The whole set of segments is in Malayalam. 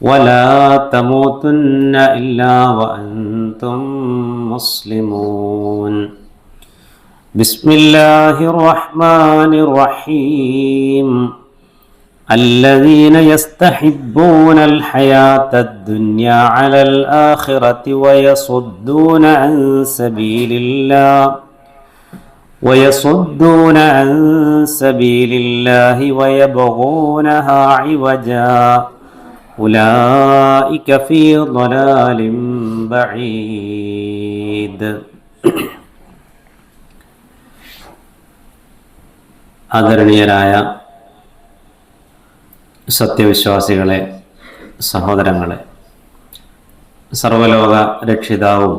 ولا تموتن إلا وأنتم مسلمون. بسم الله الرحمن الرحيم. الذين يستحبون الحياة الدنيا على الآخرة ويصدون عن سبيل الله ويصدون عن سبيل الله ويبغونها عوجا. أولئك في ضلال بعيد ആദരണീയരായ സത്യവിശ്വാസികളെ സഹോദരങ്ങളെ സർവലോക രക്ഷിതാവും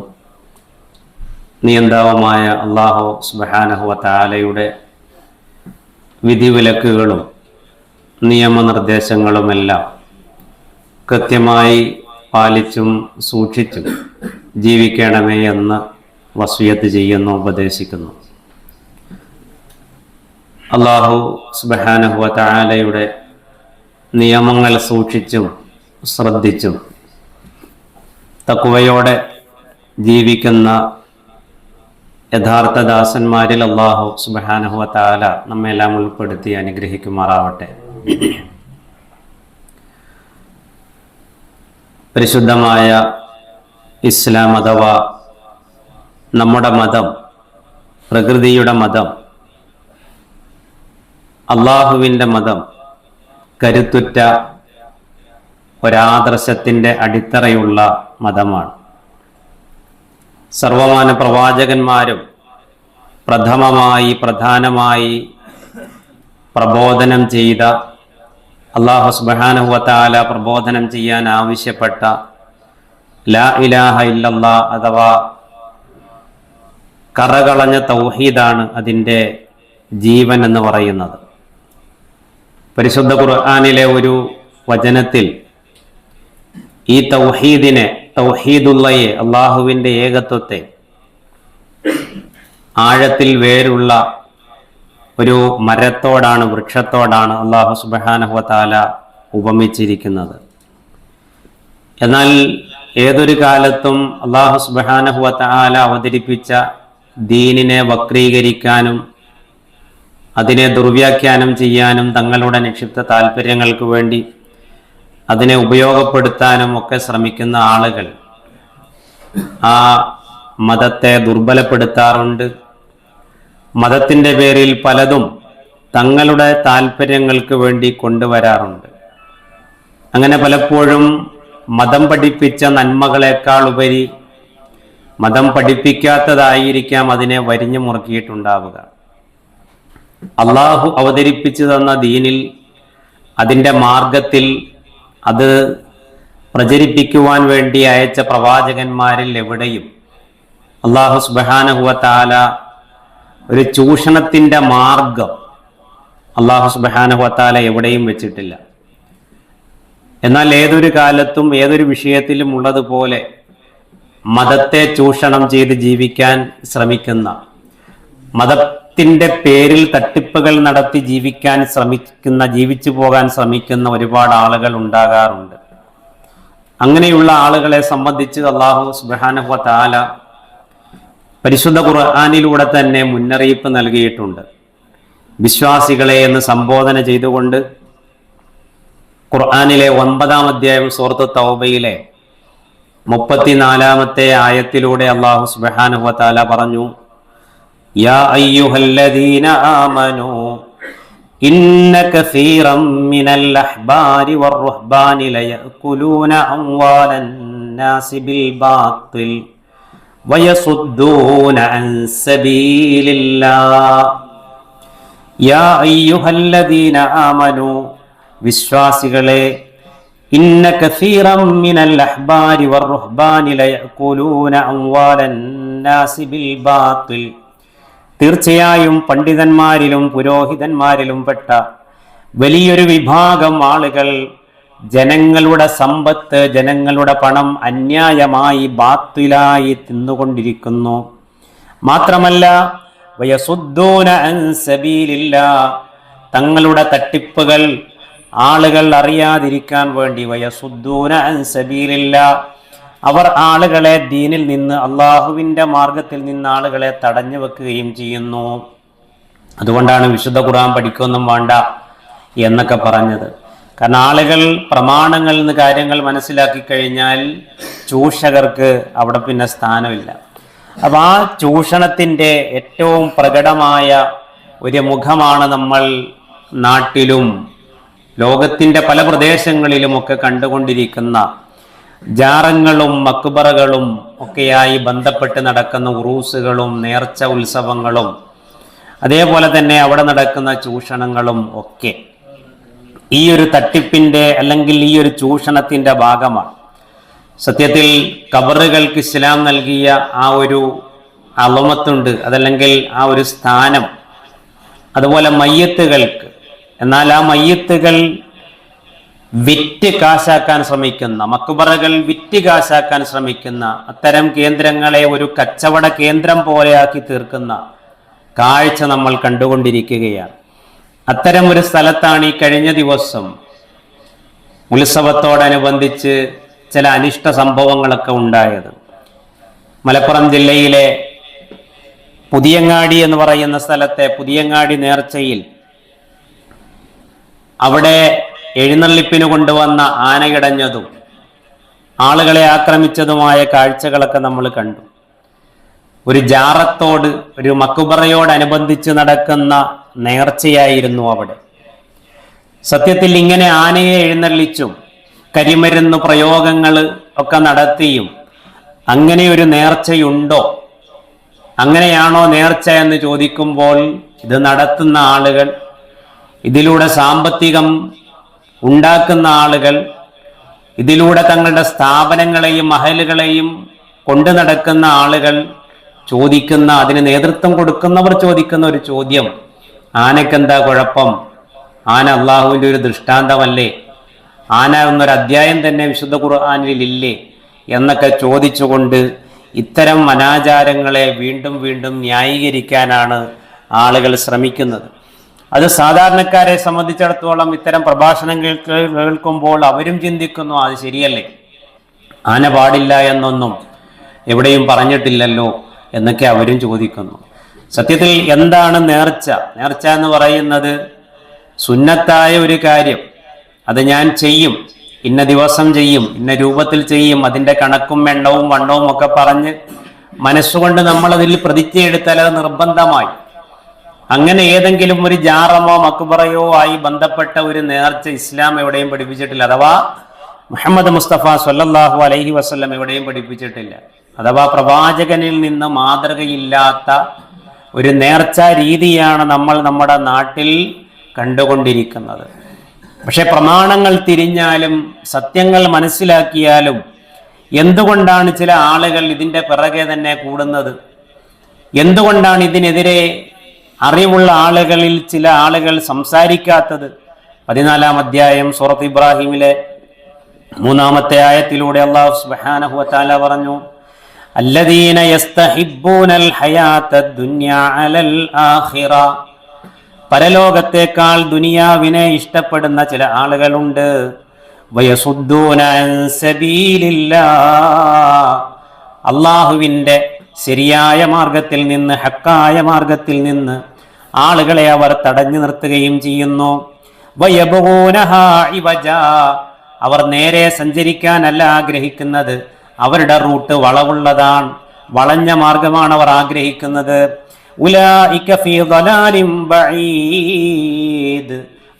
നിയന്താവുമായ അള്ളാഹു സുബാനഹുവ താലയുടെ വിധിവിലക്കുകളും നിയമനിർദ്ദേശങ്ങളുമെല്ലാം കൃത്യമായി പാലിച്ചും സൂക്ഷിച്ചും ജീവിക്കണമേ എന്ന് വസൂയത്ത് ചെയ്യുന്നു ഉപദേശിക്കുന്നു. അള്ളാഹു സുബാനഹുവ താലയുടെ നിയമങ്ങൾ സൂക്ഷിച്ചും ശ്രദ്ധിച്ചും തക്കുവയോടെ ജീവിക്കുന്ന യഥാർത്ഥ ദാസന്മാരിൽ അള്ളാഹു സുബാനഹുവ താല നമ്മെല്ലാം ഉൾപ്പെടുത്തി അനുഗ്രഹിക്കുമാറാവട്ടെ. പരിശുദ്ധമായ ഇസ്ലാം അഥവാ നമ്മുടെ മതം പ്രകൃതിയുടെ മതം അള്ളാഹുവിന്റെ മതം കരുത്തുറ്റ ഒരാദർശത്തിന്റെ അടിത്തറയുള്ള മതമാണ്. സർവമാന പ്രവാചകന്മാരും പ്രഥമമായി പ്രധാനമായി പ്രബോധനം ചെയ്ത അള്ളാഹു സുബാനുഹുവത്താല പ്രബോധനം ചെയ്യാൻ ആവശ്യപ്പെട്ട ലാ ഇലാഹ ഇല്ലല്ലാ അഥവാ കറകളഞ്ഞ തൗഹീദാണ് അതിന്റെ ജീവൻ എന്ന് പറയുന്നത്. പരിശുദ്ധ ഖുർആാനിലെ ഒരു വചനത്തിൽ ഈ തൗഹീദിനെ തൗഹീദുള്ളയെ അള്ളാഹുവിന്റെ ഏകത്വത്തെ ആഴത്തിൽ വേരുള്ള ഒരു മരത്തോടാണ് വൃക്ഷത്തോടാണ് അള്ളാഹു സുബാനഹുവത്താല ഉപമിച്ചിരിക്കുന്നത്. എന്നാൽ ഏതൊരു കാലത്തും അള്ളാഹു സുബാനഹുവത്താല അവതരിപ്പിച്ച ദീനിനെ വക്രീകരിക്കാനും അതിനെ ദുർവ്യാഖ്യാനം ചെയ്യാനും തങ്ങളുടെ നിക്ഷിപ്ത താല്പര്യങ്ങൾക്ക് വേണ്ടി അതിനെ ഉപയോഗപ്പെടുത്താനും ഒക്കെ ശ്രമിക്കുന്ന ആളുകൾ ആ മതത്തെ ദുർബലപ്പെടുത്താറുണ്ട്. മതത്തിന്റെ പേരിൽ പലതും തങ്ങളുടെ താല്പര്യങ്ങൾക്ക് വേണ്ടി കൊണ്ടുവരാറുണ്ട്. അങ്ങനെ പലപ്പോഴും മതം പഠിപ്പിച്ച നന്മകളെക്കാൾ ഉപരി മതം പഠിപ്പിക്കാത്തതായിരിക്കാം അതിനെ വരിഞ്ഞു മുറുക്കിയിട്ടുണ്ടാവുക. അള്ളാഹു അവതരിപ്പിച്ചു തന്ന ദീനിൽ അതിന്റെ മാർഗത്തിൽ അത് പ്രചരിപ്പിക്കുവാൻ വേണ്ടി അയച്ച പ്രവാചകന്മാരിൽ എവിടെയും അള്ളാഹു സുബാനഹുവത്താല ഒരു ചൂഷണത്തിന്റെ മാർഗം അള്ളാഹു സുബാനഹത്താല എവിടെയും വെച്ചിട്ടില്ല. എന്നാൽ ഏതൊരു കാലത്തും ഏതൊരു വിഷയത്തിലും ഉള്ളതുപോലെ മതത്തെ ചൂഷണം ചെയ്ത് ജീവിക്കാൻ ശ്രമിക്കുന്ന മതത്തിന്റെ പേരിൽ തട്ടിപ്പുകൾ നടത്തി ജീവിക്കാൻ ശ്രമിക്കുന്ന ജീവിച്ചു പോകാൻ ശ്രമിക്കുന്ന ഒരുപാട് ആളുകൾ ഉണ്ടാകാറുണ്ട്. അങ്ങനെയുള്ള ആളുകളെ സംബന്ധിച്ച് അള്ളാഹു സുബാനഹുവ താല പരിശുദ്ധ ഖുർആാനിലൂടെ തന്നെ മുന്നറിയിപ്പ് നൽകിയിട്ടുണ്ട്. വിശ്വാസികളെ എന്ന് സംബോധന ചെയ്തുകൊണ്ട് ഖുർആാനിലെ ഒൻപതാം അധ്യായം സുഹൃത്ത് തൗബയിലെ മുപ്പത്തിനാലാമത്തെ ആയത്തിലൂടെ അള്ളാഹു സുബാനുഹത്താല പറഞ്ഞു യാ അയ്യുഹല്ലദീന ആമനു ഇന്ന കസീറം മിനൽ അഹ്ബാരി വറുഹ്ബാനി ലയഅകുലൂന അംവാലൻ നാസി ബിൽ عن سبيل അൻ يا യാ അയ്യുഹല്ലദീന ആമനു. വിശ്വാസികളെ ഇന്ന കസീറം മിനൽ അഹ്ബാരി വറുഹ്ബാനി ലയഅകുലൂന അംവാലൻ നാസി ബിൽ ബാത്തിൽ. തീർച്ചയായും പണ്ഡിതന്മാരിലും പുരോഹിതന്മാരിലും പെട്ട വലിയൊരു വിഭാഗം ആളുകൾ ജനങ്ങളുടെ സമ്പത്ത് ജനങ്ങളുടെ പണം അന്യായമായി ബാത്തിലായി തിന്നുകൊണ്ടിരിക്കുന്നു. മാത്രമല്ല തങ്ങളുടെ തട്ടിപ്പുകൾ ആളുകൾ അറിയാതിരിക്കാൻ വേണ്ടി വയസുദ്ദൂന അൻ സബീലില്ല. അവർ ആളുകളെ ദീനിൽ നിന്ന് അള്ളാഹുവിന്റെ മാർഗത്തിൽ നിന്ന് ആളുകളെ തടഞ്ഞു വെക്കുകയും ചെയ്യുന്നു. അതുകൊണ്ടാണ് വിശുദ്ധ ഖുർആൻ പഠിക്കൊന്നും വേണ്ട എന്നൊക്കെ പറഞ്ഞത്. കാരണം ആളുകൾ പ്രമാണങ്ങളിൽ നിന്ന് കാര്യങ്ങൾ മനസ്സിലാക്കി കഴിഞ്ഞാൽ ചൂഷകർക്ക് അവിടെ പിന്നെ സ്ഥാനമില്ല. അപ്പൊ ആ ചൂഷണത്തിന്റെ ഏറ്റവും പ്രകടമായ ഒരു മുഖമാണ് നമ്മൾ നാട്ടിലും ലോകത്തിന്റെ പല പ്രദേശങ്ങളിലുമൊക്കെ കണ്ടുകൊണ്ടിരിക്കുന്ന ജാറങ്ങളും മക്ബറകളും ഒക്കെയായി ബന്ധപ്പെട്ട് നടക്കുന്ന ഉറൂസുകളും നേർച്ച ഉത്സവങ്ങളും അതേപോലെ തന്നെ അവിടെ നടക്കുന്ന ചൂഷണങ്ങളും ഒക്കെ. ഈ ഒരു തട്ടിപ്പിന്റെ അല്ലെങ്കിൽ ഈ ഒരു ചൂഷണത്തിന്റെ ഭാഗമാണ്. സത്യത്തിൽ കബറുകൾക്ക് ഇസ്ലാം നൽകിയ ആ ഒരു അളമത്തുണ്ട് അതല്ലെങ്കിൽ ആ ഒരു സ്ഥാനം. അതുപോലെ മയ്യത്തുകൾക്ക് എന്നാൽ ആ മയ്യത്തുകൾ വിറ്റ് കാശാക്കാൻ ശ്രമിക്കുന്ന മക്കുബറകൾ വിറ്റ് കാശാക്കാൻ ശ്രമിക്കുന്ന അത്തരം കേന്ദ്രങ്ങളെ ഒരു കച്ചവട കേന്ദ്രം പോലെയാക്കി തീർക്കുന്ന കാഴ്ച നമ്മൾ കണ്ടുകൊണ്ടിരിക്കുകയാണ്. അത്തരം ഒരു സ്ഥലത്താണ് ഈ കഴിഞ്ഞ ദിവസം ഉത്സവത്തോടനുബന്ധിച്ച് ചില അനിഷ്ട സംഭവങ്ങളൊക്കെ ഉണ്ടായത്. മലപ്പുറം ജില്ലയിലെ പുതിയങ്ങാടി എന്ന് പറയുന്ന സ്ഥലത്തെ പുതിയങ്ങാടി നേർച്ചയിൽ അവിടെ എഴുന്നള്ളിപ്പിന് കൊണ്ടുവന്ന ആനയിടഞ്ഞതും ആളുകളെ ആക്രമിച്ചതുമായ കാഴ്ചകളൊക്കെ നമ്മൾ കണ്ടു. ഒരു ജാറത്തോട് ഒരു മക്കുബറയോടനുബന്ധിച്ച് നടക്കുന്ന നേർച്ചയായിരുന്നു അവിടെ. സത്യത്തിൽ ഇങ്ങനെ ആനയെ എഴുന്നള്ളിച്ചും കരിമരുന്ന് പ്രയോഗങ്ങൾ ഒക്കെ നടത്തിയും അങ്ങനെ ഒരു നേർച്ചയുണ്ടോ? അങ്ങനെയാണോ നേർച്ച എന്ന് ചോദിക്കുമ്പോൾ ഇത് നടത്തുന്ന ആളുകൾ ഇതിലൂടെ സാമ്പത്തികം ഉണ്ടാക്കുന്ന ആളുകൾ ഇതിലൂടെ തങ്ങളുടെ സ്ഥാപനങ്ങളെയും മഹലുകളെയും കൊണ്ടു നടക്കുന്ന ആളുകൾ ചോദിക്കുന്ന അതിന് നേതൃത്വം കൊടുക്കുന്നവർ ചോദിക്കുന്ന ഒരു ചോദ്യം. ആനക്കെന്താ കുഴപ്പം? ആന അള്ളാഹുവിന്റെ ഒരു ദൃഷ്ടാന്തമല്ലേ? ആന എന്നൊരു അധ്യായം തന്നെ വിശുദ്ധ ഖുർആാനിൽ ഇല്ലേ എന്നൊക്കെ ചോദിച്ചുകൊണ്ട് ഇത്തരം അനാചാരങ്ങളെ വീണ്ടും വീണ്ടും ന്യായീകരിക്കാനാണ് ആളുകൾ ശ്രമിക്കുന്നത്. അത് സാധാരണക്കാരെ സംബന്ധിച്ചിടത്തോളം ഇത്തരം പ്രഭാഷണങ്ങൾ കേൾക്കുമ്പോൾ അവരും ചിന്തിക്കുന്നു അത് ശരിയല്ലേ? ആന പാടില്ല എന്നൊന്നും എവിടെയും പറഞ്ഞിട്ടില്ലല്ലോ. എന്നൊക്കെ അവരും ചോദിക്കുന്നു. സത്യത്തിൽ എന്താണ് നേർച്ച? നേർച്ച എന്ന് പറയുന്നത് സുന്നത്തായ ഒരു കാര്യം. അത് ഞാൻ ചെയ്യും. ഇന്ന ദിവസം ചെയ്യും. ഇന്ന രൂപത്തിൽ ചെയ്യും. അതിന്റെ കണക്കും എണ്ണവും വണ്ണവും ഒക്കെ പറഞ്ഞ് മനസ്സുകൊണ്ട് നമ്മൾ അതിൽ പ്രതിജ്ഞയെടുത്താൽ അത് നിർബന്ധമായി. അങ്ങനെ ഏതെങ്കിലും ഒരു ജാറമോ മക്ബറയോ ആയി ബന്ധപ്പെട്ട ഒരു നേർച്ച ഇസ്ലാം എവിടെയും പഠിപ്പിച്ചിട്ടില്ല. അഥവാ മുഹമ്മദ് മുസ്തഫ സല്ലല്ലാഹു അലൈഹി വസല്ലം എവിടെയും പഠിപ്പിച്ചിട്ടില്ല. അഥവാ പ്രവാചകനിൽ നിന്ന് മാതൃകയില്ലാത്ത ഒരു നേർച്ച രീതിയാണ് നമ്മൾ നമ്മുടെ നാട്ടിൽ കണ്ടുകൊണ്ടിരിക്കുന്നത്. പക്ഷെ പ്രമാണങ്ങൾ തിരിഞ്ഞാലും സത്യങ്ങൾ മനസ്സിലാക്കിയാലും എന്തുകൊണ്ടാണ് ചില ആളുകൾ ഇതിന്റെ പിറകെ തന്നെ കൂടുന്നത്? എന്തുകൊണ്ടാണ് ഇതിനെതിരെ അറിവുള്ള ആളുകളിൽ ചില ആളുകൾ സംസാരിക്കാത്തത്? പതിനാലാം അധ്യായം സൂറത്ത് ഇബ്രാഹിമിലെ മൂന്നാമത്തെ ആയത്തിലൂടെ അള്ളാഹു സുബ്ഹാനഹു വതആല പറഞ്ഞു അല്ലദീന യസ്തഹിബ്ബൂനൽ الحياة الدنيا അലൽ الآخرة പരലോകത്തേക്കാൾ ദുനിയാവിനെ ഇഷ്ടപ്പെടുന്ന ചില ആളുകളുണ്ട്. അള്ളാഹുവിന്റെ ശരിയായ മാർഗത്തിൽ നിന്ന് ഹക്കായ മാർഗത്തിൽ നിന്ന് ആളുകളെ അവർ തടഞ്ഞു നിർത്തുകയും ചെയ്യുന്നു. അവർ നേരെ സഞ്ചരിക്കാനല്ല ആഗ്രഹിക്കുന്നത്. അവരുടെ റൂട്ട് വളവുള്ളതാണ്. വളഞ്ഞ മാർഗമാണ് അവർ ആഗ്രഹിക്കുന്നത്.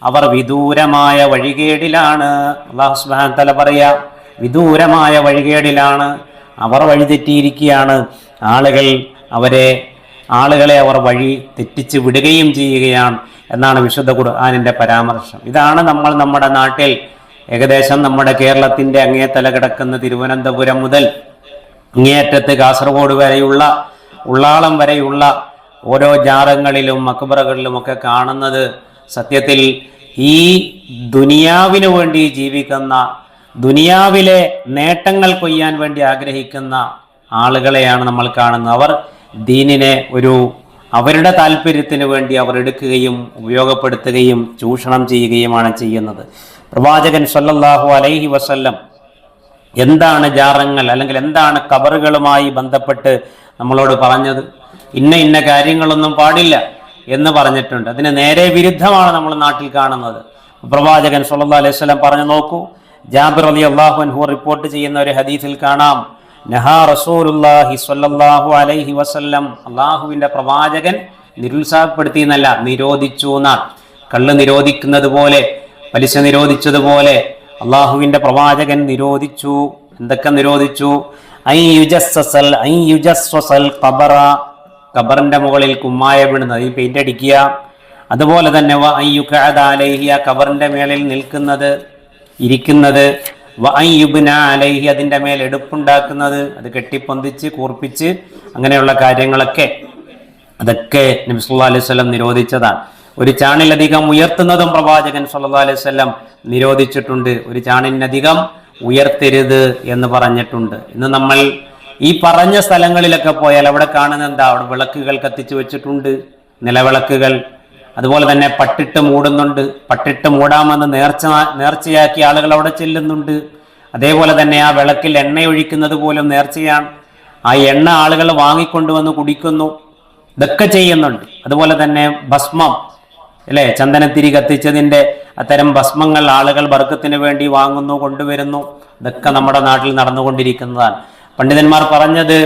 അവർ വിദൂരമായ വഴികേടിലാണ്. അള്ളാഹു സുബ്ഹാനഹു തആല പറയാ വിദൂരമായ വഴികേടിലാണ്. അവർ വഴിതെറ്റിയിരിക്കുകയാണ് ആളുകൾ അവരെ ആളുകളെ അവർ വഴി തെറ്റിച്ച് വിടുകയും ചെയ്യുകയാണ്. എന്നാണ് വിശുദ്ധ ഖുർആാനിന്റെ പരാമർശം. ഇതാണ് നമ്മൾ നമ്മുടെ നാട്ടിൽ ഏകദേശം നമ്മുടെ കേരളത്തിന്റെ അങ്ങേത്തല കിടക്കുന്ന തിരുവനന്തപുരം മുതൽ അങ്ങേയറ്റത്ത് കാസർഗോഡ് വരെയുള്ള ഉള്ളാളം വരെയുള്ള ഓരോ ജാറങ്ങളിലും മക്ബറകളിലുമൊക്കെ കാണുന്നത് സത്യത്തിൽ ഈ ദുനിയാവിനു വേണ്ടി ജീവിക്കുന്ന ദുനിയാവിലെ നേട്ടങ്ങൾ കൊയ്യാൻ വേണ്ടി ആഗ്രഹിക്കുന്ന ആളുകളെയാണ് നമ്മൾ കാണുന്നത്. അവർ ദീനിനെ ഒരു അവരുടെ താല്പര്യത്തിന് വേണ്ടി അവർ എടുക്കുകയും ഉപയോഗപ്പെടുത്തുകയും ചൂഷണം ചെയ്യുകയുമാണ് ചെയ്യുന്നത്. പ്രവാചകൻ സല്ലല്ലാഹു അലൈഹി വസല്ലം എന്താണ് ജാറങ്ങൾ അല്ലെങ്കിൽ എന്താണ് കബറുകളുമായി ബന്ധപ്പെട്ട് നമ്മളോട് പറഞ്ഞത്? ഇന്ന ഇന്ന കാര്യങ്ങളൊന്നും പാടില്ല എന്ന് പറഞ്ഞിട്ടുണ്ട്. അതിന് നേരെ വിരുദ്ധമാണ് നമ്മൾ നാട്ടിൽ കാണുന്നത്. പ്രവാചകൻ സല്ലാ അലൈഹി സ്വലം പറഞ്ഞു നോക്കൂ. ജാബിർ അലി അള്ളാഹു അൻഹു റിപ്പോർട്ട് ചെയ്യുന്ന ഒരു ഹദീസിൽ കാണാം. നഹാ റസൂലുല്ലാഹി സ്വല്ലല്ലാഹു അലൈഹി വസല്ലം. അള്ളാഹുവിന്റെ പ്രവാചകൻ നിരുത്സാഹപ്പെടുത്തി എന്നല്ല നിരോധിച്ചു എന്നാണ്. കള്ള് നിരോധിക്കുന്നത് പോലെ പലിശ നിരോധിച്ചതുപോലെ അള്ളാഹുവിന്റെ പ്രവാചകൻ നിരോധിച്ചു. എന്തൊക്കെ നിരോധിച്ചു? ഐ യുജസ്സൽ ഐ യുജസ്വസൽ ഖബറ. ഖബറിന്റെ മുകളിൽ കുമ്മായ വീണുന്നത് ഈ പെയിന്റ് അടിക്കുക. അതുപോലെ തന്നെ വ അയ്യുഖഅദ അലൈഹി ആ ഖബറിന്റെ മേളിൽ നിൽക്കുന്നത് ഇരിക്കുന്നത്. വ അയ്യുബ്ന അലൈഹി അതിന്റെ മേൽ എടുപ്പുണ്ടാക്കുന്നത്. അത് കെട്ടിപ്പൊന്തിച്ച് കൂർപ്പിച്ച് അങ്ങനെയുള്ള കാര്യങ്ങളൊക്കെ. അതൊക്കെ നബി സല്ലല്ലാഹു അലൈഹി സ്വലം നിരോധിച്ചതാണ്. ഒരു ചാണിലധികം ഉയർത്തുന്നതും പ്രവാചകൻ സല്ലാ അലൈഹി വസല്ലം നിരോധിച്ചിട്ടുണ്ട്. ഒരു ചാണിനധികം ഉയർത്തരുത് എന്ന് പറഞ്ഞിട്ടുണ്ട്. ഇന്ന് നമ്മൾ ഈ പറഞ്ഞ സ്ഥലങ്ങളിലൊക്കെ പോയാൽ അവിടെ കാണുന്ന എന്താ? അവിടെ വിളക്കുകൾ കത്തിച്ചു വെച്ചിട്ടുണ്ട് നിലവിളക്കുകൾ. അതുപോലെ തന്നെ പട്ടിട്ട് മൂടുന്നുണ്ട്. പട്ടിട്ട് മൂടാമെന്ന് നേർച്ച നേർച്ചയാക്കി ആളുകൾ അവിടെ ചെല്ലുന്നുണ്ട്. അതേപോലെ തന്നെ ആ വിളക്കിൽ എണ്ണ ഒഴിക്കുന്നത് പോലും നേർച്ചയാണ്. ആ എണ്ണ ആളുകൾ വാങ്ങിക്കൊണ്ടുവന്ന് കുടിക്കുന്നു. ഇതൊക്കെ ചെയ്യുന്നുണ്ട്. അതുപോലെ തന്നെ ഭസ്മം. അല്ലേ? ചന്ദനത്തിരി കത്തിച്ചതിന്റെ അത്തരം ഭസ്മങ്ങൾ ആളുകൾ വർഗത്തിന് വേണ്ടി വാങ്ങുന്നു കൊണ്ടുവരുന്നു. ഇതൊക്കെ നമ്മുടെ നാട്ടിൽ നടന്നുകൊണ്ടിരിക്കുന്നതാണ്. പണ്ഡിതന്മാർ പറഞ്ഞത്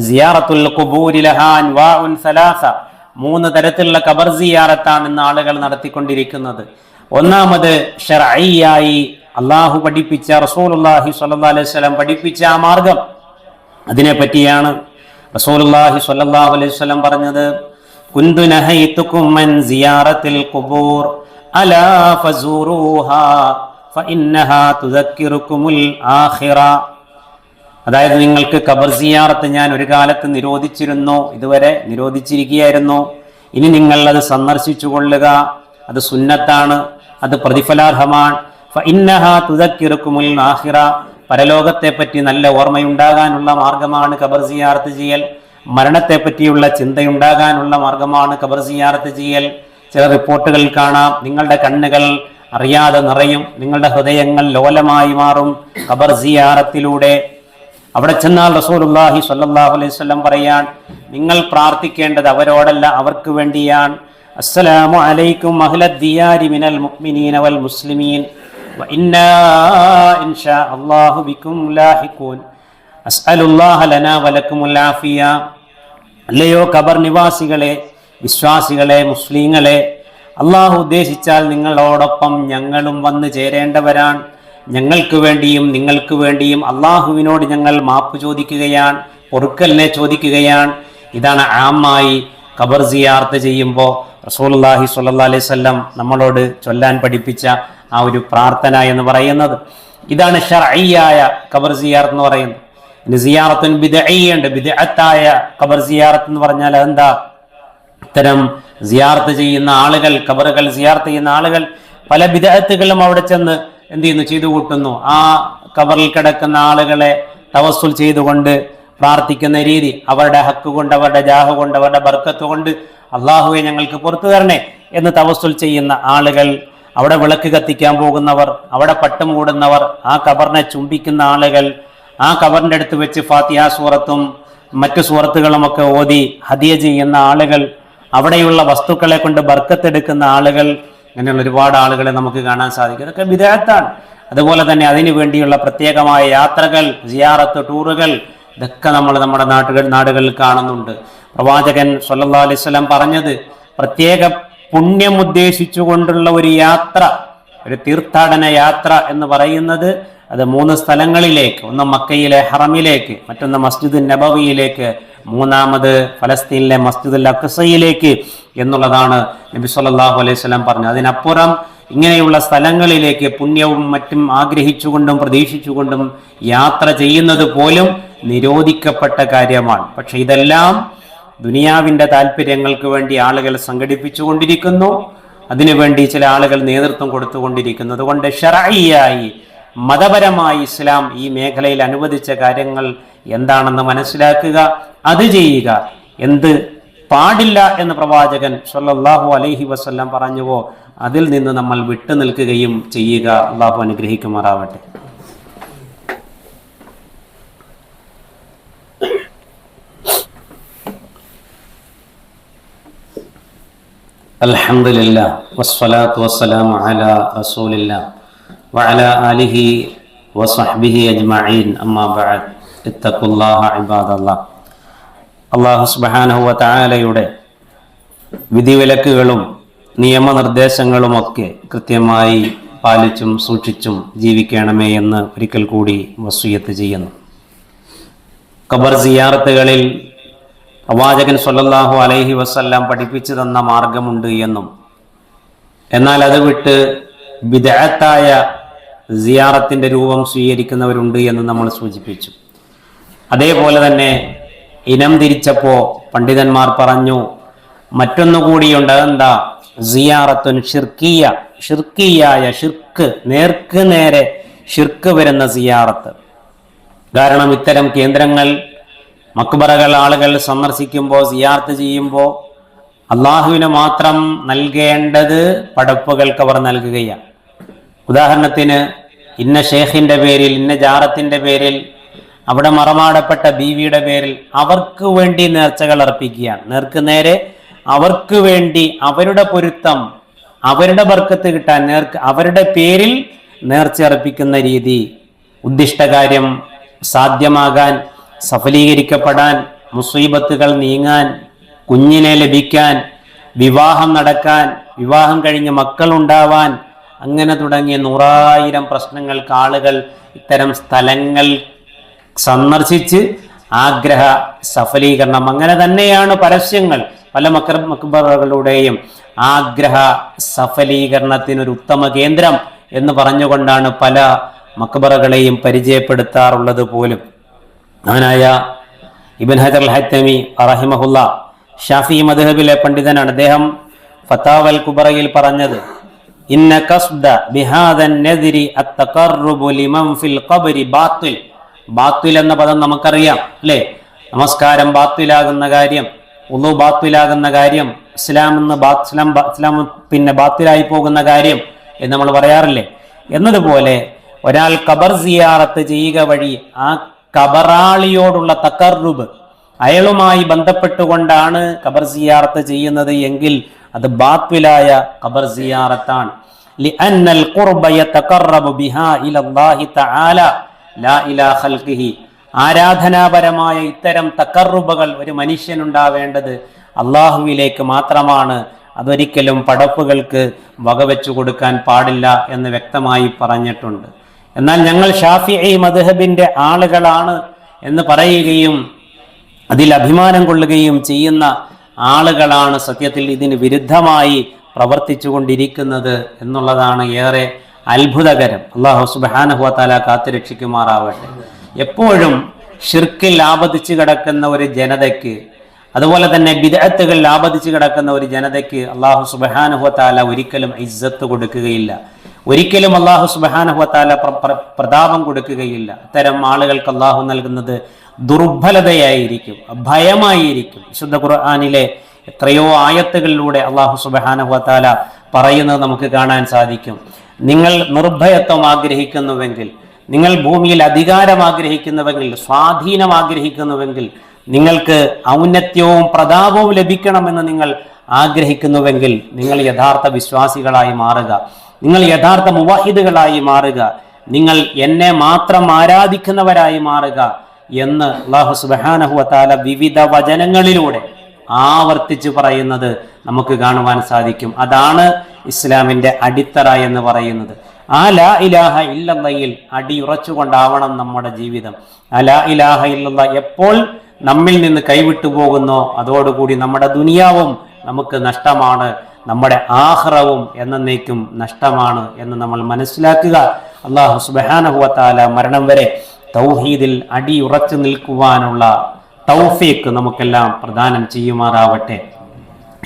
സിയാറത്തുൽ സലാസ. മൂന്ന് തരത്തിലുള്ള കബർ സിയാറത്താണെന്ന് ആളുകൾ നടത്തിക്കൊണ്ടിരിക്കുന്നത്. ഒന്നാമത് ഷറായി അള്ളാഹു പഠിപ്പിച്ച റസൂലുള്ളാഹി സ്വല്ലല്ലാഹു അലൈഹി വസല്ലം പഠിപ്പിച്ച ആ മാർഗം. അതിനെ പറ്റിയാണ് റസൂലുള്ളാഹി സല്ലാഹു അലൈഹി സ്വലം പറഞ്ഞത് കുന്തു നഹൈതുക്കും മൻ സിയാറത്തിൽ ഖുബൂർ അലാ ഫസൂറൂഹാ ഫഇന്നഹാ തുദക്കിറുക്കുമുൽ ആഖിറ അതായത് നിങ്ങൾക്ക് ഖബർ സിയാറത്ത് ഞാൻ ഒരു കാലത്ത് നിരോധിച്ചിരുന്നു. ഇതുവരെ നിരോധിച്ചിരിക്കുകയായിരുന്നു. ഇനി നിങ്ങൾ അത് സന്ദർശിച്ചു കൊള്ളുക. അത് സുന്നത്താണ്. അത് പ്രതിഫലാർഹമാണ്. ഫഇന്നഹാ തുദക്കിറുക്കുമുൽ ആഖിറ. പരലോകത്തെ പറ്റി നല്ല ഓർമ്മയുണ്ടാകാനുള്ള മാർഗമാണ് ഖബർ സിയാറത്ത് ചെയ്യൽ. മരണത്തെ പറ്റിയുള്ള ചിന്തയുണ്ടാകാനുള്ള മാർഗമാണ് ഖബർ സിയാറത്ത് ചെയ്യൽ ചില റിപ്പോർട്ടുകൾ കാണാം. നിങ്ങളുടെ കണ്ണുകൾ അറിയാതെ നിറയും. നിങ്ങളുടെ ഹൃദയങ്ങൾ ലോലമായി മാറും ഖബർ സിയാറത്തിലൂടെ. അവിടെ ചെന്നാൽ റസൂലുല്ലാഹി സല്ലാഹു അലൈഹി വസല്ലം പറയാൻ നിങ്ങൾ പ്രാർത്ഥിക്കേണ്ടത് അവരോടല്ല അവർക്ക് വേണ്ടിയാണ്. അസ്സലാമു അലൈക്കും അഹ്ലദ്ദിയാരി മിനൽ മുക്മിനീൻ വൽ മുസ്ലിമീൻ. അള്ളാഹു ബികും ലാഹിക്കൂൻ അസ്അലുല്ലാഹ ലനാ വലക്കുമുൽ ആഫിയ. അല്ലയോ ഖബർ നിവാസികളെ വിശ്വാസികളെ മുസ്ലിങ്ങളെ അള്ളാഹു ഉദ്ദേശിച്ചാൽ നിങ്ങളോടൊപ്പം ഞങ്ങളും വന്ന് ചേരേണ്ടവരാണ്. ഞങ്ങൾക്ക് വേണ്ടിയും നിങ്ങൾക്ക് വേണ്ടിയും അള്ളാഹുവിനോട് ഞങ്ങൾ മാപ്പ് ചോദിക്കുകയാണ് പൊറുക്കലിനെ ചോദിക്കുകയാണ്. ഇതാണ് ആമായി ഖബർ സിയാർത്ത് ചെയ്യുമ്പോൾ സ്വല്ലല്ലാഹി അലൈഹി വസല്ലം നമ്മളോട് ചൊല്ലാൻ പഠിപ്പിച്ച ആ ഒരു പ്രാർത്ഥന എന്ന് പറയുന്നത്. ഇതാണ് ഷർഈയായ ഖബർ സിയാർത്ത് എന്ന് പറയുന്നത്. ഇനി സിയാറത്തുൻ ബിദഈയുണ്ട് ബിദഅത്തായ ഖബർ സിയാറത്ത് എന്ന് പറഞ്ഞാൽ അതെന്താ? ഇത്തരം സിയാർത്ത് ചെയ്യുന്ന ആളുകൾ ഖബറുകൾ സിയാർത്ത് ചെയ്യുന്ന ആളുകൾ പല വിദഗ്ധകളും അവിടെ ചെന്ന് എന്ത് ചെയ്യുന്നു? ചെയ്തു കൂട്ടുന്നു. ആ ഖബറിൽ കിടക്കുന്ന ആളുകളെ തവസ്സുൽ ചെയ്തുകൊണ്ട് പ്രാർത്ഥിക്കുന്ന രീതി അവരുടെ ഹക്ക് കൊണ്ട് അവരുടെ ജാഹ കൊണ്ട് അവരുടെ ബർക്കത്ത് കൊണ്ട് അള്ളാഹുവെ ഞങ്ങൾക്ക് പുറത്തു തരണേ എന്ന് തവസ്സുൽ ചെയ്യുന്ന ആളുകൾ അവിടെ വിളക്ക് കത്തിക്കാൻ പോകുന്നവർ അവിടെ പട്ടം മൂടുന്നവർ ആ കബറിനെ ചുംബിക്കുന്ന ആളുകൾ ആ കവറിന്റെ അടുത്ത് വെച്ച് ഫാത്തിഹ സൂറത്തും മറ്റു സൂറത്തുകളുമൊക്കെ ഓതി ഹദിയ ചെയ്യുന്ന ആളുകൾ അവിടെയുള്ള വസ്തുക്കളെ കൊണ്ട് ബർക്കത്തെടുക്കുന്ന ആളുകൾ അങ്ങനെയുള്ള ഒരുപാട് ആളുകളെ നമുക്ക് കാണാൻ സാധിക്കും. ഇതൊക്കെ വിദേഹത്താണ് അതുപോലെ തന്നെ അതിനു വേണ്ടിയുള്ള പ്രത്യേകമായ യാത്രകൾ സിയാറത്ത് ടൂറുകൾ ഇതൊക്കെ നമ്മൾ നമ്മുടെ നാട്ടുകൾ നാടുകളിൽ കാണുന്നുണ്ട്. പ്രവാചകൻ സല്ലല്ലാഹു അലൈഹി വസല്ലം പറഞ്ഞത് പ്രത്യേക പുണ്യം ഉദ്ദേശിച്ചുകൊണ്ടുള്ള ഒരു യാത്ര ഒരു തീർത്ഥാടന യാത്ര എന്ന് പറയുന്നത് അത് മൂന്ന് സ്ഥലങ്ങളിലേക്ക് ഒന്ന് മക്കയിലെ ഹറമിലേക്ക് മറ്റൊന്ന് മസ്ജിദ് നബവിയിലേക്ക് മൂന്നാമത് ഫലസ്തീനിലെ മസ്ജിദുൽ അക്സയിലേക്ക് എന്നുള്ളതാണ് നബി സല്ലല്ലാഹു അലൈഹി വസല്ലം പറഞ്ഞത്. അതിനപ്പുറം ഇങ്ങനെയുള്ള സ്ഥലങ്ങളിലേക്ക് പുണ്യവും മറ്റും ആഗ്രഹിച്ചുകൊണ്ടും പ്രതീക്ഷിച്ചുകൊണ്ടും യാത്ര ചെയ്യുന്നത് പോലും നിരോധിക്കപ്പെട്ട കാര്യമാണ്. പക്ഷെ ഇതെല്ലാം ദുനിയാവിന്റെ താല്പര്യങ്ങൾക്ക് വേണ്ടി ആളുകൾ സംഘടിപ്പിച്ചുകൊണ്ടിരിക്കുന്നു. അതിനുവേണ്ടി ചില ആളുകൾ നേതൃത്വം കൊടുത്തുകൊണ്ടിരിക്കുന്നു. അതുകൊണ്ട് ഷറായിയായി മതപരമായി ഇസ്ലാം ഈ മേഖലയിൽ അനുവദിച്ച കാര്യങ്ങൾ എന്താണെന്ന് മനസ്സിലാക്കുക അത് ചെയ്യുക. എന്ത്? പാടില്ല എന്ന് പ്രവാചകൻ സൊല്ലാഹു അലൈഹി വസ്ല്ലാം പറഞ്ഞുവോ അതിൽ നിന്ന് നമ്മൾ വിട്ടു നിൽക്കുകയും ചെയ്യുക. അള്ളാഹു അനുഗ്രഹിക്കുമാറാവട്ടെ. അലഹമില്ല വസ്സലാത്തു വസ്സലാം അല റസൂലില്ല وعلى آله وصحبه أجمعين أما بعد اتقوا الله عباد الله അള്ളാഹു സുബാനഹുവ തായാലയുടെ വിധിവിലക്കുകളും നിയമനിർദ്ദേശങ്ങളുമൊക്കെ കൃത്യമായി പാലിച്ചും സൂക്ഷിച്ചും ജീവിക്കണമേ എന്ന് ഒരിക്കൽ കൂടി വസൂയത്ത് ചെയ്യുന്നു ഖബർ സിയാറത്തുകളിൽ പ്രവാചകൻ സല്ലല്ലാഹു അലൈഹി വസല്ലാം പഠിപ്പിച്ചു തന്ന മാർഗമുണ്ട് എന്നും എന്നാൽ അത് വിട്ട് വിദഗ്ധായ സിയാറത്തിന്റെ രൂപം സ്വീകരിക്കുന്നവരുണ്ട് എന്ന് നമ്മൾ സൂചിപ്പിച്ചു. അതേപോലെ തന്നെ ഇനം തിരിച്ചപ്പോൾ പണ്ഡിതന്മാർ പറഞ്ഞു മറ്റൊന്നുകൂടിയുണ്ട് എന്താ സിയാറത്തുൻ ഷിർക്കിയ ഷിർക്കിയായ ഷിർക്ക് നേർക്ക് നേരെ ഷിർക്ക് വരുന്ന സിയാറത്ത്. കാരണം ഇത്തരം കേന്ദ്രങ്ങൾ മക്ബറകൾ ആളുകൾ സന്ദർശിക്കുമ്പോൾ സിയാർത്ത് ചെയ്യുമ്പോൾ അള്ളാഹുവിന് മാത്രം നൽകേണ്ടത് പടപ്പുകൾക്ക് അവർ നൽകുകയാണ്. ഉദാഹരണത്തിന് ഇന്ന ഷേഖിന്റെ പേരിൽ ഇന്ന ജാറത്തിന്റെ പേരിൽ അവിടെ മറമാടപ്പെട്ട ബീവിയുടെ പേരിൽ അവർക്ക് വേണ്ടി നേർച്ചകൾ അർപ്പിക്കുകയാണ്. നേർക്ക് നേരെ അവർക്ക് വേണ്ടി അവരുടെ പൊരുത്തം അവരുടെ ബർക്കത്ത് കിട്ടാൻ നേർക്ക് അവരുടെ പേരിൽ നേർച്ച അർപ്പിക്കുന്ന രീതി ഉദ്ദിഷ്ടകാര്യം സാധ്യമാകാൻ സഫലീകരിക്കപ്പെടാൻ മുസീബത്തുകൾ നീങ്ങാൻ കുഞ്ഞിനെ ലഭിക്കാൻ വിവാഹം നടക്കാൻ വിവാഹം കഴിഞ്ഞ് മക്കളുണ്ടാവാൻ അങ്ങനെ തുടങ്ങിയ നൂറായിരം പ്രശ്നങ്ങൾക്ക് ആളുകൾ ഇത്തരം സ്ഥലങ്ങൾ സന്ദർശിച്ച് ആഗ്രഹ സഫലീകരണം. അങ്ങനെ തന്നെയാണ് പരസ്യങ്ങൾ. പല മക്ര മക്ബറുകളുടെയും ആഗ്രഹ സഫലീകരണത്തിനൊരു ഉത്തമ കേന്ദ്രം എന്ന് പറഞ്ഞുകൊണ്ടാണ് പല മക്ബറകളെയും പരിചയപ്പെടുത്താറുള്ളത് പോലും. അവനായ ഇബിൻ ഹജർ അൽ ഹത്തമി റഹിമഹുല്ല ഷാഫി മദ്ഹബിലെ പണ്ഡിതനാണ്. അദ്ദേഹം ഫത്താവൽ കുബറയിൽ പറഞ്ഞത് ഇന്ന കസ്ദ ബിഹാദൻ ഖബ്രി ബാത്തിൽ. ബാത്തിൽ എന്ന പദം നമുക്കറിയാം അല്ലേ? നമസ്കാരം ബാത്തിലാകുന്ന കാര്യം ഉളു ബാത്തിലാകുന്ന കാര്യം ഇസ്ലാം എന്ന് ഇസ്ലാം ഇസ്ലാം പിന്നെ ബാത്തിലായി പോകുന്ന കാര്യം എന്ന് നമ്മൾ പറയാറില്ലേ? എന്നതുപോലെ ഒരാൾ ഖബർ സിയാറത്ത് ചെയ്യുക വഴി ആ കബറാളിയോടുള്ള തക്കറുബ് അയാളുമായി ബന്ധപ്പെട്ടുകൊണ്ടാണ് ഖബർ സിയാറത്ത് ചെയ്യുന്നത് എങ്കിൽ അത് ബാത്വിലായ ഖബർ സിയാറത്താണ് لأن القرب يتقرب بها إلى الله تعالى لا إلى خلقه ആരാധനാപരമായ ഇത്തരം തക്കറുബകൾ ഒരു മനുഷ്യനുണ്ടാവേണ്ടത് അള്ളാഹുവിലേക്ക് മാത്രമാണ് അതൊരിക്കലും പടപ്പുകൾക്ക് വകവെച്ചു കൊടുക്കാൻ പാടില്ല എന്ന് വ്യക്തമായി പറഞ്ഞിട്ടുണ്ട് എന്നാൽ ഞങ്ങൾ ഷാഫി മദ്ഹബിന്റെ ആളുകളാണ് എന്ന് പറയുകയും അതിൽ അഭിമാനം കൊള്ളുകയും ചെയ്യുന്ന ആളുകളാണ് സത്യത്തിൽ ഇതിന് വിരുദ്ധമായി പ്രവർത്തിച്ചു കൊണ്ടിരിക്കുന്നത് എന്നുള്ളതാണ് ഏറെ അത്ഭുതകരം. അള്ളാഹു സുബാനഹുവത്താല കാത്തുരക്ഷിക്കുമാറാവട്ടെ എപ്പോഴും ഷിർക്കിൽ ആപതിച്ചു കിടക്കുന്ന ഒരു ജനതയ്ക്ക് അതുപോലെ തന്നെ ബിദഅത്തുകൾ ആപതിച്ചു കിടക്കുന്ന ഒരു ജനതയ്ക്ക് അള്ളാഹു സുബഹാനുഹത്താല ഒരിക്കലും ഇജ്ജത്ത് കൊടുക്കുകയില്ല. ഒരിക്കലും അള്ളാഹു സുബഹാനുഹത്താല പ്രതാപം കൊടുക്കുകയില്ല. അത്തരം ആളുകൾക്ക് അള്ളാഹു നൽകുന്നത് ദുർബലതയായിരിക്കും ഭയമായിരിക്കും. വിശുദ്ധ ഖുർആാനിലെ എത്രയോ ആയത്തുകളിലൂടെ അള്ളാഹു സുബാനുഹത്താല പറയുന്നത് നമുക്ക് കാണാൻ സാധിക്കും. നിങ്ങൾ നിർഭയത്വം ആഗ്രഹിക്കുന്നുവെങ്കിൽ നിങ്ങൾ ഭൂമിയിൽ അധികാരം ആഗ്രഹിക്കുന്നുവെങ്കിൽ സ്വാധീനം ആഗ്രഹിക്കുന്നുവെങ്കിൽ നിങ്ങൾക്ക് ഔന്നത്യവും പ്രതാപവും ലഭിക്കണമെന്ന് നിങ്ങൾ ആഗ്രഹിക്കുന്നുവെങ്കിൽ നിങ്ങൾ യഥാർത്ഥ വിശ്വാസികളായി മാറുക. നിങ്ങൾ യഥാർത്ഥ മുവാഹിദുകളായി മാറുക. നിങ്ങൾ എന്നെ മാത്രം ആരാധിക്കുന്നവരായി മാറുക. എന്ന് അള്ളാഹു സുബാനഹുവത്താല വിവിധ വചനങ്ങളിലൂടെ ആവർത്തിച്ച് പറയുന്നത് നമുക്ക് കാണുവാൻ സാധിക്കും. അതാണ് ഇസ്ലാമിന്റെ അടിത്തറ എന്ന് പറയുന്നത്. ആ ലാ ഇലാഹ ഇല്ലല്ലയിൽ അടിയുറച്ചുകൊണ്ടാവണം നമ്മുടെ ജീവിതം. ആ ലാ ഇലാഹ ഇല്ലെന്ന എപ്പോൾ നമ്മിൽ നിന്ന് കൈവിട്ടു പോകുന്നോ അതോടുകൂടി നമ്മുടെ ദുനിയാവും നമുക്ക് നഷ്ടമാണ് നമ്മുടെ ആഹ്റവും എന്നേക്കും നഷ്ടമാണ് എന്ന് നമ്മൾ മനസ്സിലാക്കുക. അള്ളാഹു സുബാനഹുവത്താല മരണം വരെ തൗഹീദിൽ അടിയുറച്ചു നിൽക്കുവാനുള്ള തൗഫീക്ക് നമുക്കെല്ലാം പ്രദാനം ചെയ്യുമാറാവട്ടെ.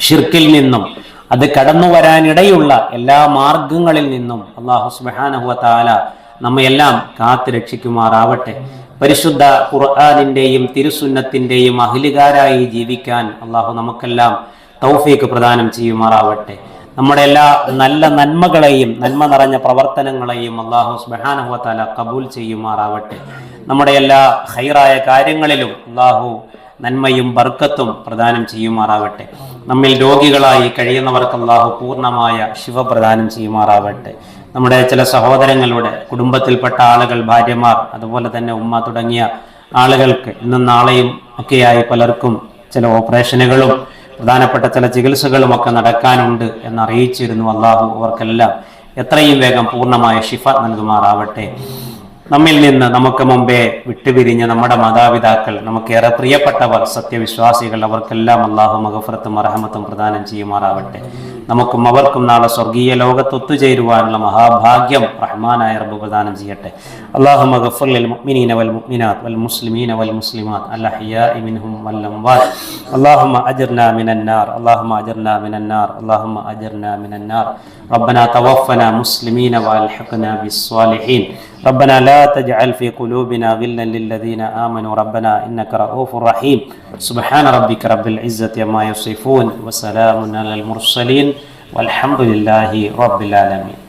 ഷിർക്കിൽ നിന്നും അത് കടന്നു വരാനിടയുള്ള എല്ലാ മാർഗങ്ങളിൽ നിന്നും അള്ളാഹു സുബാനഹുവത്താല നമ്മയെല്ലാം കാത്തു രക്ഷിക്കുമാറാവട്ടെ. പരിശുദ്ധ ഖുർആാനിന്റെയും തിരുസുന്നത്തിന്റെയും അഹിലുകാരായി ജീവിക്കാൻ അള്ളാഹു നമുക്കെല്ലാം തൗഫീക്ക് പ്രദാനം ചെയ്യുമാറാവട്ടെ. നമ്മുടെ എല്ലാ നല്ല നന്മകളെയും നന്മ നിറഞ്ഞ പ്രവർത്തനങ്ങളെയും അള്ളാഹു സുബാനഹുവത്താല കബൂൽ ചെയ്യുമാറാവട്ടെ. നമ്മുടെ എല്ലാ ഹൈറായ കാര്യങ്ങളിലും അള്ളാഹു നന്മയും ബർക്കത്തും പ്രദാനം ചെയ്യുമാറാവട്ടെ. നമ്മിൽ രോഗികളായി കഴിയുന്നവർക്ക് അള്ളാഹു പൂർണമായ ശിവ പ്രദാനം ചെയ്യുമാറാവട്ടെ. നമ്മുടെ ചില സഹോദരങ്ങളുടെ കുടുംബത്തിൽപ്പെട്ട ആളുകൾ ഭാര്യമാർ അതുപോലെ തന്നെ ഉമ്മ തുടങ്ങിയ ആളുകൾക്ക് ഇന്നും നാളെയും ഒക്കെയായി പലർക്കും ചില ഓപ്പറേഷനുകളും പ്രധാനപ്പെട്ട ചില ചികിത്സകളും ഒക്കെ നടക്കാനുണ്ട് എന്ന് അറിയിച്ചിരുന്നു അള്ളാഹു അവർക്കെല്ലാം. എത്രയും വേഗം പൂർണമായ ഷിഫ നൽകുമാറാവട്ടെ. നമ്മിൽ നിന്ന് നമുക്ക് മുമ്പേ വിട്ടുപിരിഞ്ഞ നമ്മുടെ മാതാപിതാക്കൾ നമുക്കേറെ പ്രിയപ്പെട്ടവർ സത്യവിശ്വാസികൾ അവർക്കെല്ലാം അള്ളാഹു മഹഫറത്തും അർഹമത്തും പ്രദാനം ചെയ്യുമാറാവട്ടെ. നമുക്കും അവർക്കും നാളെ സ്വർഗീയ ലോകത്ത് ഒത്തുചേരുവാനുള്ള മഹാഭാഗ്യം റഹ്മാനായ റബ്ബ് പ്രദാനം ചെയ്യട്ടെ അള്ളാഹു മഗഫുൽ മുഅ്മിനീന വൽ മുഅ്മിനാത്ത് വൽ മുസ്ലിമീന വൽ മുസ്ലിമാത്ത് അൽഅഹ്യാഇ മിൻഹും വൽ അംവാത്ത് اللهم أجرنا من النار اللهم أجرنا من النار اللهم أجرنا من النار ربنا توفنا مسلمين وألحقنا بالصالحين ربنا لا تجعل في قلوبنا غلا للذين آمنوا. ربنا إنك رؤوف رحيم. سبحان ربك رب العزة عما يصفون وسلام على المرسلين والحمد لله رب العالمين.